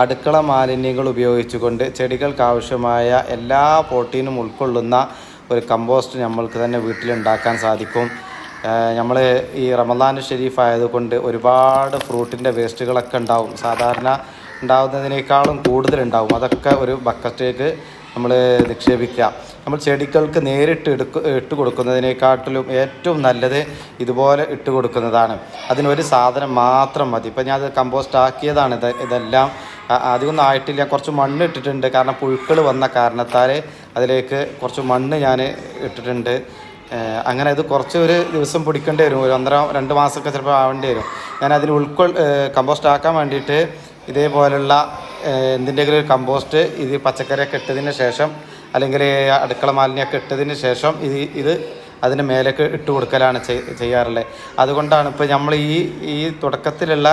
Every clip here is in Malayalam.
അടുക്കള മാലിന്യങ്ങൾ ഉപയോഗിച്ചുകൊണ്ട് ചെടികൾക്കാവശ്യമായ എല്ലാ പ്രോട്ടീനും ഉൾക്കൊള്ളുന്ന ഒരു കമ്പോസ്റ്റ് നമ്മൾക്ക് തന്നെ വീട്ടിലുണ്ടാക്കാൻ സാധിക്കും. നമ്മൾ ഈ റമദാൻ ഷെരീഫ് ആയതുകൊണ്ട് ഒരുപാട് ഫ്രൂട്ടിന്റെ വേസ്റ്റുകളൊക്കെ ഉണ്ടാവും. സാധാരണ ഉണ്ടാവുന്നതിനേക്കാളും കൂടുതലുണ്ടാവും. അതൊക്കെ ഒരു ബക്കറ്റിലേക്ക് നമ്മൾ നിക്ഷേപിക്കുക. നമ്മൾ ചെടികൾക്ക് നേരിട്ട് എടുക്ക ഇട്ട് കൊടുക്കുന്നതിനേക്കാട്ടിലും ഏറ്റവും നല്ലത് ഇതുപോലെ ഇട്ട് കൊടുക്കുന്നതാണ്. അതിനൊരു സാധനം മാത്രം മതി. ഇപ്പം ഞാൻ അത് കമ്പോസ്റ്റ് ആക്കിയതാണ് ഇത് ഇതെല്ലാം. അധികമൊന്നും ആയിട്ടില്ല. കുറച്ച് മണ്ണ് ഇട്ടിട്ടുണ്ട്. കാരണം പുഴുക്കൾ വന്ന കാരണത്താൽ അതിലേക്ക് കുറച്ച് മണ്ണ് ഞാൻ ഇട്ടിട്ടുണ്ട്. അങ്ങനെ ഇത് കുറച്ച് ഒരു ദിവസം പിടിക്കേണ്ടി വരും. ഒരു ഒന്നര രണ്ട് മാസമൊക്കെ ചിലപ്പോൾ ആവേണ്ടി വരും. ഞാൻ അതിൽ ഉൾക്കൊൾ കമ്പോസ്റ്റ് ആക്കാൻ വേണ്ടിയിട്ട് ഇതേപോലുള്ള എന്തിന്റെങ്കിലും ഒരു കമ്പോസ്റ്റ് ഇത് പച്ചക്കറിയൊക്കെ ഇട്ടതിന് ശേഷം അല്ലെങ്കിൽ അടുക്കള മാലിന്യമൊക്കെ ഇട്ടതിന് ശേഷം ഇത് ഇത് അതിന് മേലേക്ക് ഇട്ട് കൊടുക്കലാണ് ചെയ്- ചെയ്യാറുള്ളത്. അതുകൊണ്ടാണ് ഇപ്പോൾ നമ്മൾ ഈ ഈ തുടക്കത്തിലുള്ള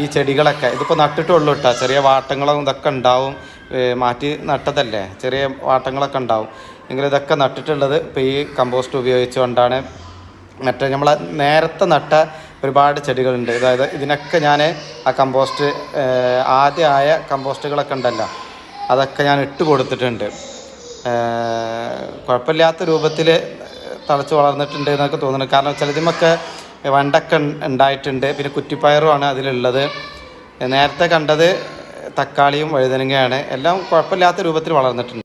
ഈ ചെടികളൊക്കെ. ഇതിപ്പോൾ നട്ടിട്ടുള്ളൂ കേട്ടോ ചെറിയ വാട്ടങ്ങളും ഇതൊക്കെ ഉണ്ടാവും. മാറ്റി നട്ടതല്ലേ? ചെറിയ വാട്ടങ്ങളൊക്കെ ഉണ്ടാവും. എങ്കിലും ഇതൊക്കെ നട്ടിട്ടുള്ളത് ഇപ്പോൾ ഈ കമ്പോസ്റ്റ് ഉപയോഗിച്ചുകൊണ്ടാണ് മറ്റേ നമ്മൾ നേരത്തെ നട്ട ഒരുപാട് ചെടികളുണ്ട്. അതായത് ഇതിനൊക്കെ ഞാൻ ആ കമ്പോസ്റ്റ് ആദ്യമായ കമ്പോസ്റ്റുകളൊക്കെ ഉണ്ടല്ലോ. അതൊക്കെ ഞാൻ ഇട്ട് കൊടുത്തിട്ടുണ്ട്. കുഴപ്പമില്ലാത്ത രൂപത്തിൽ തളച്ച് വളർന്നിട്ടുണ്ട് എന്നൊക്കെ തോന്നുന്നു. കാരണം ചിലതിമൊക്കെ വണ്ടൊക്കെ ഉണ്ടായിട്ടുണ്ട് പിന്നെ കുറ്റിപ്പയറുമാണ് അതിലുള്ളത്. നേരത്തെ കണ്ടത് തക്കാളിയും വഴുതനങ്ങയാണ്. എല്ലാം കുഴപ്പമില്ലാത്ത രൂപത്തിൽ വളർന്നിട്ടുണ്ട്.